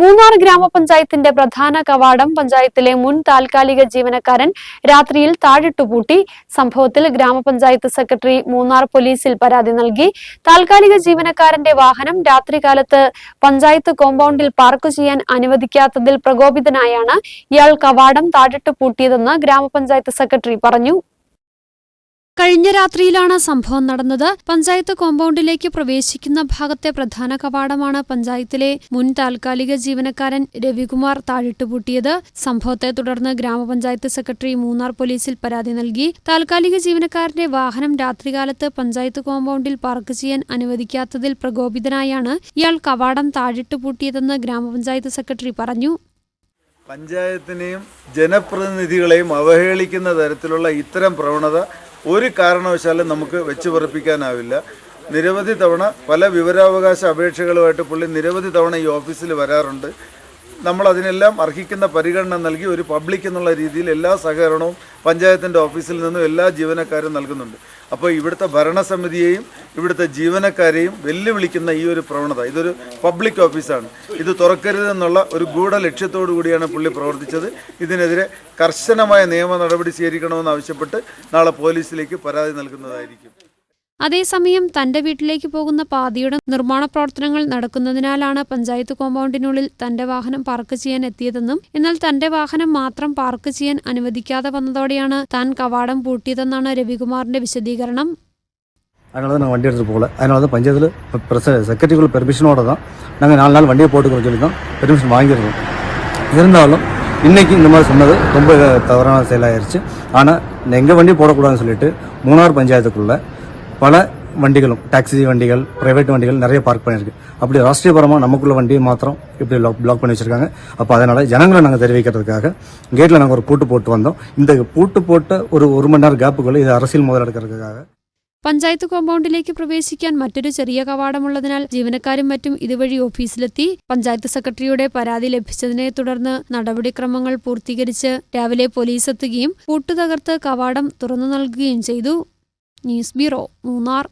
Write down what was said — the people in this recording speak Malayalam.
മൂന്നാർ ഗ്രാമപഞ്ചായത്തിന്റെ പ്രധാന കവാടം പഞ്ചായത്തിലെ മുൻ താൽക്കാലിക ജീവനക്കാരൻ രാത്രിയിൽ താഴിട്ടുപൂട്ടി. സംഭവത്തിൽ ഗ്രാമപഞ്ചായത്ത് സെക്രട്ടറി മൂന്നാർ പോലീസിൽ പരാതി നൽകി. താൽക്കാലിക ജീവനക്കാരന്റെ വാഹനം രാത്രികാലത്ത് പഞ്ചായത്ത് കോമ്പൗണ്ടിൽ പാർക്ക് ചെയ്യാൻ അനുവദിക്കാത്തതിൽ പ്രകോപിതനായാണ് ഇയാൾ കവാടം താഴിട്ടുപൂട്ടിയതെന്ന് ഗ്രാമപഞ്ചായത്ത് സെക്രട്ടറി പറഞ്ഞു. കഴിഞ്ഞ രാത്രിയിലാണ് സംഭവം നടന്നത്. പഞ്ചായത്ത് കോമ്പൗണ്ടിലേക്ക് പ്രവേശിക്കുന്ന ഭാഗത്തെ പ്രധാന കവാടമാണ് പഞ്ചായത്തിലെ മുൻ താൽക്കാലിക ജീവനക്കാരൻ രവികുമാർ താഴിട്ടുപൂട്ടിയത്. സംഭവത്തെ തുടർന്ന് ഗ്രാമപഞ്ചായത്ത് സെക്രട്ടറി മൂന്നാർ പോലീസിൽ പരാതി നൽകി. താൽക്കാലിക ജീവനക്കാരന്റെ വാഹനം രാത്രികാലത്ത് പഞ്ചായത്ത് കോമ്പൗണ്ടിൽ പാർക്ക് ചെയ്യാൻ അനുവദിക്കാത്തതിൽ പ്രകോപിതനായാണ് ഇയാൾ കവാടം താഴിട്ടുപൂട്ടിയതെന്ന് ഗ്രാമപഞ്ചായത്ത് സെക്രട്ടറി പറഞ്ഞു. പഞ്ചായത്തിനെയും ജനപ്രതിനിധികളെയും അവഹേളിക്കുന്ന തരത്തിലുള്ള ഇത്തരം പ്രവണത ഒരു കാരണവശാലും നമുക്ക് വെച്ച് പറപ്പിക്കാനാവില്ല നിരവധി തവണ പല വിവരാവകാശ അപേക്ഷകളുമായിട്ട് പുള്ളി നിരവധി തവണ ഈ ഓഫീസിൽ വരാറുണ്ട്. നമ്മൾ അതിനെല്ലാം അർഹിക്കുന്ന പരിഗണന നൽകി ഒരു പബ്ലിക് എന്നുള്ള രീതിയിൽ എല്ലാ സഹകരണവും പഞ്ചായത്തിന്റെ ഓഫീസിൽ നിന്നും എല്ലാ ജീവനക്കാരും നൽകുന്നുണ്ട്. അപ്പോൾ ഇവിടുത്തെ ഭരണസമിതിയെയും ഇവിടുത്തെ ജീവനക്കാരെയും വെല്ലുവിളിക്കുന്ന ഈ ഒരു പ്രവണത ഇതൊരു പബ്ലിക് ഓഫീസാണ്. ഇത് തുറക്കരുതെന്നുള്ള ഒരു ഗൂഢ ലക്ഷ്യത്തോടു കൂടിയാണ് പുള്ളി പ്രവർത്തിച്ചത്. ഇതിനെതിരെ കർശനമായ നിയമ നടപടി സ്വീകരിക്കണമെന്ന് ആവശ്യപ്പെട്ട് നാളെ പോലീസിലേക്ക് പരാതി നൽകുന്നതായിരിക്കും. അതേസമയം തന്റെ വീട്ടിലേക്ക് പോകുന്ന പാതയുടെ നിർമ്മാണ പ്രവർത്തനങ്ങൾ നടക്കുന്നതിനാലാണ് പഞ്ചായത്ത് കോമ്പൗണ്ടിനുള്ളിൽ തന്റെ വാഹനം പാർക്ക് ചെയ്യാൻ എത്തിയതെന്നും എന്നാൽ തന്റെ വാഹനം മാത്രം പാർക്ക് ചെയ്യാൻ അനുവദിക്കാതെ വന്നതോടെയാണ് താൻ കവാടം പൂട്ടിയതെന്നാണ് രവികുമാറിന്റെ വിശദീകരണം அதனால தான் நாங்கள் வண்டி எடுத்துகிட்டு போகல அதனால தான் பஞ்சாயத்தில் ப்ரெஸ் செக்ரட்டரிக்குள்ள பெர்மிஷனோட தான் நாங்கள் நாலு நாள் வண்டியை போட்டுக்கிறோம் சொல்லி தான் பெர்மிஷன் வாங்கியிருக்கோம் இருந்தாலும் இன்னைக்கு இந்த மாதிரி சொன்னது ரொம்ப தவறான செயலாயிருச்சு ஆனால் எங்கள் வண்டி போடக்கூடாதுன்னு சொல்லிட்டு மூணார் பஞ்சாயத்துக்குள்ள பல வண்டிகளும் டாக்ஸி வண்டிகள் பிரைவேட் வண்டிகள் நிறைய பார்க் பண்ணியிருக்கு அப்படி ராஷ்டிரியபரமாக நமக்குள்ள வண்டியை மாத்திரம் இப்படி பிளாக் பண்ணி வச்சிருக்காங்க அப்போ அதனால ஜனங்களை நாங்கள் தெரிவிக்கிறதுக்காக கேட்டில் நாங்கள் ஒரு பூட்டு போட்டு வந்தோம் இந்த பூட்டு போட்ட ஒரு ஒரு மணி நேரம் கேப்புக்குள்ள இது அரசியல் முதல் எடுக்கிறதுக்காக പഞ്ചായത്ത് കോമ്പൗണ്ടിലേക്ക് പ്രവേശിക്കാൻ മറ്റൊരു ചെറിയ കവാടമുള്ളതിനാൽ ജീവനക്കാരും മറ്റും ഇതുവഴി ഓഫീസിലെത്തി പഞ്ചായത്ത് സെക്രട്ടറിയുടെ പരാതി ലഭിച്ചതിനെ തുടർന്ന് നടപടിക്രമങ്ങൾ പൂർത്തീകരിച്ച് രാവിലെ പോലീസ് എത്തുകയും പൂട്ടു തകർത്ത് കവാടം തുറന്നു നൽകുകയും ചെയ്തു неизбирал лунар